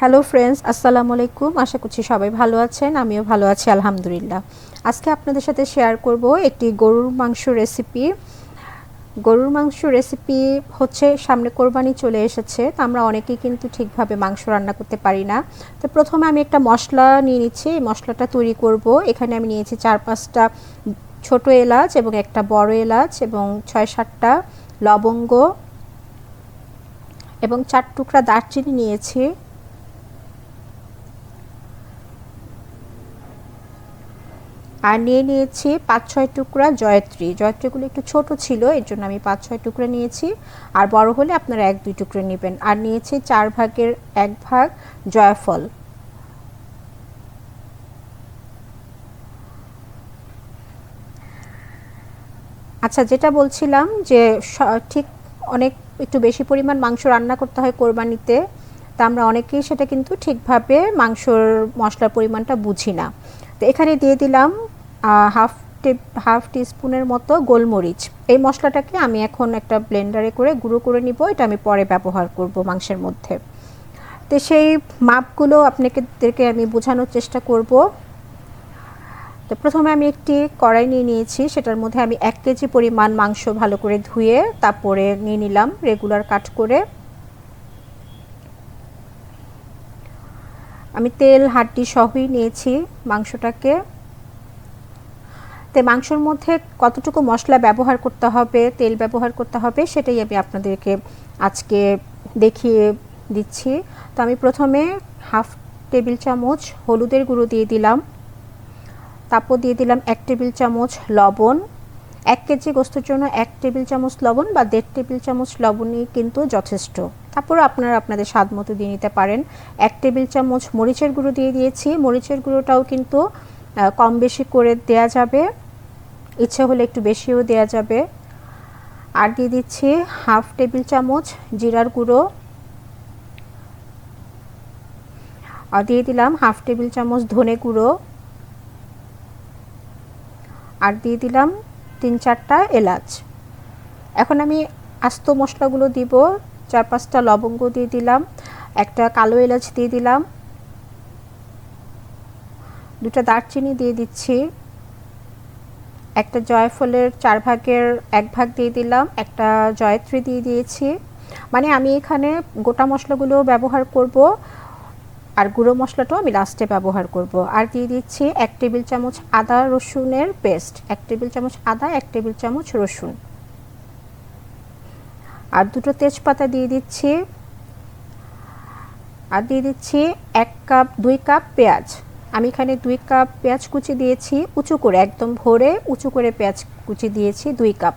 Hello friends আসসালামু আলাইকুম। আশা করছি সবাই ভালো আছেন, আমিও ভালো আছি, আলহামদুলিল্লাহ। আজকে আপনাদের সাথে শেয়ার করব একটি গরুর মাংস রেসিপি গরুর মাংস রেসিপি হচ্ছে, সামনে কোরবানি চলে এসেছে, তো আমরা অনেকেই কিন্তু ঠিকভাবে মাংস রান্না করতে পারি না। তো প্রথমে আমি একটা মশলা নিয়ে নিচ্ছি, এই মশলাটা তৈরি করব। এখানে আমি নিয়েছি চার পাঁচটা ছোট এলাচ এবং একটা বড় এলাচ এবং ছয় সাতটা লবঙ্গ এবং চার টুকরা দারচিনি নিয়েছি। আর নিয়ে নিয়েছি পাঁচ ছয় টুকরা জয়ত্রী। জয়ত্রীগুলো একটু ছোট ছিল, এর জন্য আমি পাঁচ ছয় টুকরা নিয়েছি। আর বড় হলে আপনারা এক দুই টুকরো নেবেন। আর নিয়েছি চার ভাগের এক ভাগ জয়ফল। আচ্ছা যেটা বলছিলাম যে ঠিক অনেক একটু বেশি পরিমাণ মাংস রান্না করতে হয় কোরবানিতে, তা আমরা অনেকেই সেটা কিন্তু ঠিকভাবে মাংসর মশলার পরিমাণটা বুঝি না। তো এখানে দিয়ে দিলাম হাফ হাফ টিস্পুনের মতো গোলমরিচ। এই মশলাটাকে আমি এখন একটা ব্লেন্ডারে করে গুঁড়ো করে নিব, এটা আমি পরে ব্যবহার করব মাংসের মধ্যে। তো সেই মাপগুলো আপনাদেরকে আমি বোঝানোর চেষ্টা করব। তো প্রথমে আমি একটি কড়াই নিয়ে নিয়েছি, সেটার মধ্যে আমি এক কেজি পরিমাণ মাংস ভালো করে ধুয়ে তারপরে নিয়ে নিলাম রেগুলার কাট করে। আমি তেল হাড্ডি সহই নিয়েছি মাংসটাকে। তো মাংসর মধ্যে কতটুকু মশলা ব্যবহার করতে হবে, তেল ব্যবহার করতে হবে, সেটাই আমি আপনাদেরকে আজকে দেখিয়ে দিচ্ছি। তো আমি প্রথমে হাফ টেবিল চামচ হলুদের গুঁড়ো দিয়ে দিলাম। তারপর দিয়ে দিলাম এক টেবিল চামচ লবণ। এক কেজি গোস্তের জন্য এক টেবিল চামচ লবণ বা দেড় টেবিল চামচ লবণই কিন্তু যথেষ্ট। তারপর আপনারা আপনাদের স্বাদ মতো দিয়ে নিতে পারেন। এক টেবিল চামচ মরিচের গুঁড়ো দিয়ে দিয়েছি। মরিচের গুঁড়োটাও কিন্তু কম বেশি করে দেয়া যাবে। ইচ্ছে হলে একটু বেশিও দেয়া যাবে। আর দিয়ে দিচ্ছি হাফ টেবিল চামচ জিরার গুঁড়ো। আর দিয়ে দিলাম হাফ টেবিল চামচ ধনে গুঁড়ো। আর দিয়ে দিলাম তিন চারটা এলাচ। এখন আমি আস্ত মশলাগুলো দিব, চার পাঁচটা লবঙ্গ দিয়ে দিলাম, একটা কালো এলাচ দিয়ে দিলাম, দুটা দারচিনি দিয়ে দিচ্ছি। একটা জয়ফলের চার ভাগের এক ভাগ দিয়ে দিলাম, একটা জয়ত্রী দিয়ে দিয়েছি। মানে আমি এখানে গোটা মশলাগুলো ব্যবহার করব আর গুঁড়ো মশলাটাও আমি লাস্টে ব্যবহার করব। আর দিয়ে দিচ্ছি এক টেবিল চামচ আদা রসুনের পেস্ট এক টেবিল চামচ আদা, এক টেবিল চামচ রসুন। আর দুটো তেজপাতা দিয়ে দিচ্ছি। আর দিয়ে দিচ্ছি এক কাপ, দুই কাপ পেঁয়াজ। আমি এখানে দুই কাপ পেঁয়াজ কুচি দিয়েছি, উঁচু করে, একদম ভরে উঁচু করে পেঁয়াজ কুচি দিয়েছি, দুই কাপ।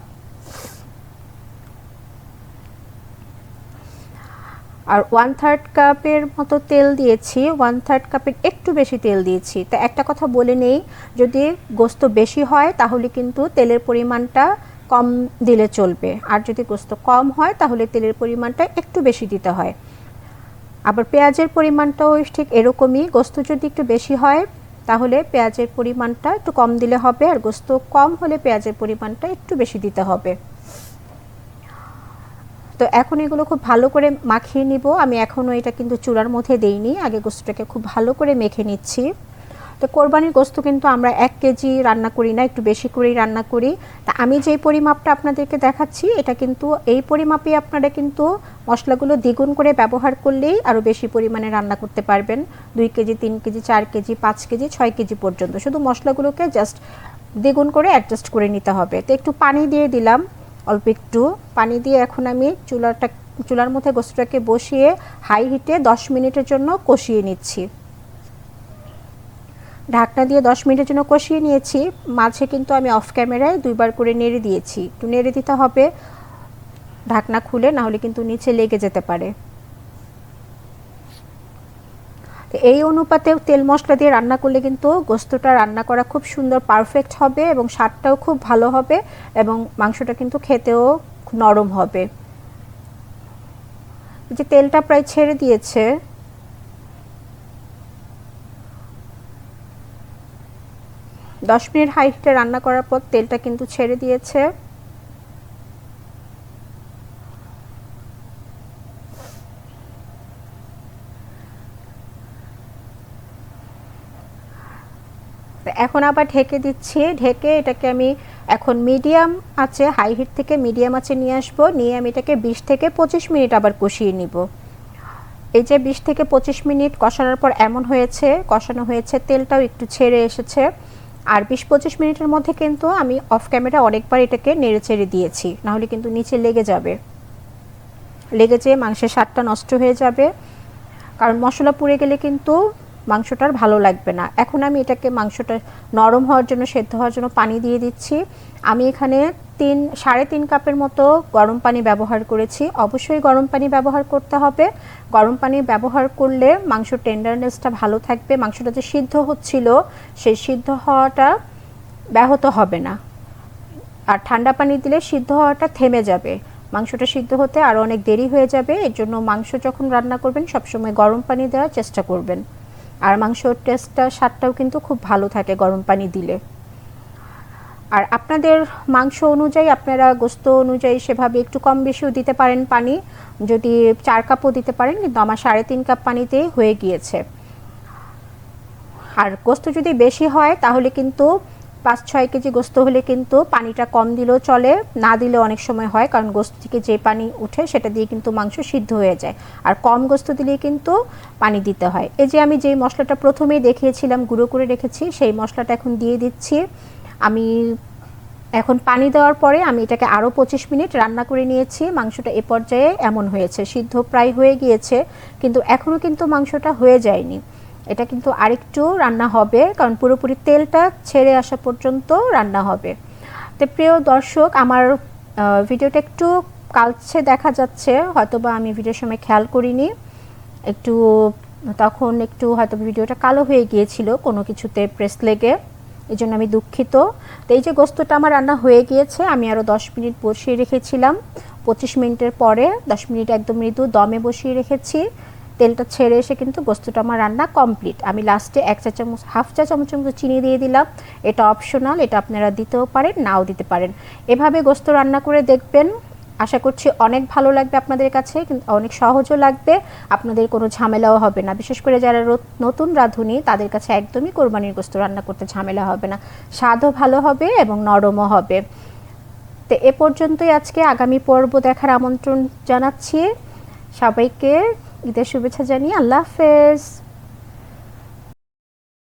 আর ওয়ান থার্ড কাপের মতো তেল দিয়েছি ওয়ান থার্ড কাপের একটু বেশি তেল দিয়েছি। তা একটা কথা বলে নেই, যদি গোস্ত বেশি হয়, তাহলে কিন্তু তেলের পরিমাণটা কম দিলে চলবে। আর যদি গোস্ত কম হয়, তাহলে তেলের পরিমাণটা একটু বেশি দিতে হয়। আবার পেঁয়াজের পরিমাণটাও ঠিক এরকমই, গোস্ত যদি একটু বেশি হয়, তাহলে পেঁয়াজের পরিমাণটা একটু কম দিলে হবে, আর গোস্ত কম হলে পেঁয়াজের পরিমাণটা একটু বেশি দিতে হবে। তো এখন এগুলো খুব ভালো করে মাখিয়ে নিব। আমি এখনও এটা কিন্তু চূড়ার মধ্যে দেইনি, আগে গোস্তটাকে খুব ভালো করে মেখে নিচ্ছি। তো কোরবানির গোস্ত কিন্তু আমরা এক কেজি রান্না করি না, একটু বেশি করেই রান্না করি। তা আমি যেই পরিমাপটা আপনাদেরকে দেখাচ্ছি, এটা কিন্তু এই পরিমাপে আপনারা কিন্তু মশলাগুলো দ্বিগুণ করে ব্যবহার করলেই আরও বেশি পরিমাণে রান্না করতে পারবেন। দুই কেজি, তিন কেজি, চার কেজি, পাঁচ কেজি, ছয় কেজি পর্যন্ত। শুধু মশলাগুলোকে জাস্ট দ্বিগুণ করে অ্যাডজাস্ট করে নিতে হবে। তো একটু পানি দিয়ে দিলাম, অল্প একটু। পানি দিয়ে এখন আমি চুলাটা, চুলার মধ্যে গোস্তটাকে বসিয়ে হাই হিটে দশ মিনিটের জন্য কষিয়ে নিচ্ছি। ঢাকনা দিয়ে দশ মিনিটের জন্য কষিয়ে নিয়েছি। মাঝে কিন্তু আমি অফ ক্যামেরায় দুইবার করে নেড়ে দিয়েছি। একটু নেড়ে দিতে হবে। ঢাকনা খুলে না হলে কিন্তু নিচে লেগে যেতে পারে। এই অনুপাতে তেল মশলা দিয়ে রান্না করলে কিন্তু গোস্তটা রান্না করা খুব সুন্দর পারফেক্ট হবে এবং স্বাদটাও খুব ভালো হবে এবং মাংসটা কিন্তু খেতেও নরম হবে। যে তেলটা প্রায় ছেড়ে দিয়েছে দশ মিনিট হাই হিটে রান্না করার পর তেলটা কিন্তু ছেড়ে দিয়েছে। এখন আবার ঢেকে দিচ্ছি। ঢেকে এটাকে আমি এখন মিডিয়াম আছে হাই হিট থেকে মিডিয়াম আছে নিয়ে আসব। নিয়ে আমি এটাকে বিশ থেকে পঁচিশ মিনিট আবার কষিয়ে নিব। এই যে বিশ থেকে পঁচিশ মিনিট কষানোর পর এমন হয়েছে, কষানো হয়েছে, তেলটাও একটু ছেড়ে এসেছে। আর বিশ পঁচিশ মিনিটের মধ্যে কিন্তু আমি অফ ক্যামেরা অনেকবার এটাকে নেড়ে চেড়ে দিয়েছি, নাহলে কিন্তু নিচে লেগে যাবে। লেগে যেয়ে মাংসের স্বাদটা নষ্ট হয়ে যাবে। কারণ মশলা পুড়ে গেলে কিন্তু মাংসটার ভালো লাগবে না। এখন আমি এটাকে মাংসটা নরম হওয়ার জন্য, সেদ্ধ হওয়ার জন্য পানি দিয়ে দিচ্ছি। আমি এখানে তিন, সাড়ে তিন কাপের মতো গরম পানি ব্যবহার করেছি। অবশ্যই গরম পানি ব্যবহার করতে হবে। গরম পানি ব্যবহার করলে মাংস টেন্ডারনেসটা ভালো থাকবে। মাংসটা যে সিদ্ধ হচ্ছিল, সেই সিদ্ধ হওয়াটা ব্যাহত হবে না। আর ঠান্ডা পানি দিলে সিদ্ধ হওয়াটা থেমে যাবে। মাংসটা সিদ্ধ হতে আরও অনেক দেরি হয়ে যাবে। এর জন্য মাংস যখন রান্না করবেন, সবসময় গরম পানি দেওয়ার চেষ্টা করবেন। আর মাংসর টেস্টটা স্বাদটাও কিন্তু খুব ভালো থাকে গরম পানি দিলে। আর আপনাদের মাংস অনুযায়ী, আপনারা গোস্ত অনুযায়ী সেভাবে একটু কম বেশিও দিতে পারেন পানি। যদি চার কাপও দিতে পারেন, কিন্তু আমার সাড়ে তিন কাপ পানিতে হয়ে গিয়েছে। আর গোস্ত যদি বেশি হয়, তাহলে কিন্তু পাঁচ ছয় কেজি গোস্ত হলে কিন্তু পানিটা কম দিলেও চলে, না দিলে অনেক সময় হয়, কারণ গোস্ত থেকে যে পানি উঠে সেটা দিয়ে কিন্তু মাংস সিদ্ধ হয়ে যায়। আর কম গোস্ত দিলেই কিন্তু পানি দিতে হয়। এই যে আমি যেই মশলাটা প্রথমেই দেখিয়েছিলাম, গুঁড়ো করে রেখেছি, সেই মশলাটা এখন দিয়ে দিচ্ছি। আমি এখন পানি দেওয়ার পরে আমি এটাকে আরও পঁচিশ মিনিট রান্না করে নিয়েছি। মাংসটা এ পর্যায়ে এমন হয়েছে, সিদ্ধ প্রায় হয়ে গিয়েছে, কিন্তু এখনও কিন্তু মাংসটা হয়ে যায়নি। এটা কিন্তু আরেকটু রান্না হবে, কারণ পুরোপুরি তেলটা ছেড়ে আসা পর্যন্ত রান্না হবে। তো প্রিয় দর্শক, আমার ভিডিওটা একটু কালছে দেখা যাচ্ছে, হয়তোবা আমি ভিডিওর সময় খেয়াল করিনি। একটু তখন একটু হয়তো ভিডিওটা কালো হয়ে গিয়েছিল কোনো কিছুতে প্রেস লেগে এই জন্য আমি দুঃখিত। তো এই যে গোস্তটা আমার রান্না হয়ে গিয়েছে, আমি আরও দশ মিনিট বসিয়ে রেখেছিলাম। পঁচিশ মিনিটের পরে, দশ মিনিট একদম মৃদু দমে বসিয়ে রেখেছি। তেলটা ছেড়ে এসে কিন্তু গোস্তটা আমার রান্না কমপ্লিট আমি লাস্টে এক চা চামচ হাফ চা চামচের মতো চিনি দিয়ে দিলাম। এটা অপশনাল এটা আপনারা দিতেও পারেন, নাও দিতে পারেন। এভাবে গোস্ত রান্না করে দেখবেন। আশা করছি অনেক ভালো লাগবে আপনাদের কাছে, কিন্তু অনেক সহজও লাগবে। আপনাদের কোনো ঝামেলাও হবে না। বিশেষ করে যারা নতুন রাঁধুনি, তাদের কাছে একদমই কোরবানির গোস্ত রান্না করতে ঝামেলা হবে না। স্বাদও ভালো হবে এবং নরমও হবে। তো এ পর্যন্তই আজকে আগামী পর্ব দেখার আমন্ত্রণ জানাচ্ছি। সবাইকে ঈদের শুভেচ্ছা জানিয়ে আল্লাহ হাফেজ।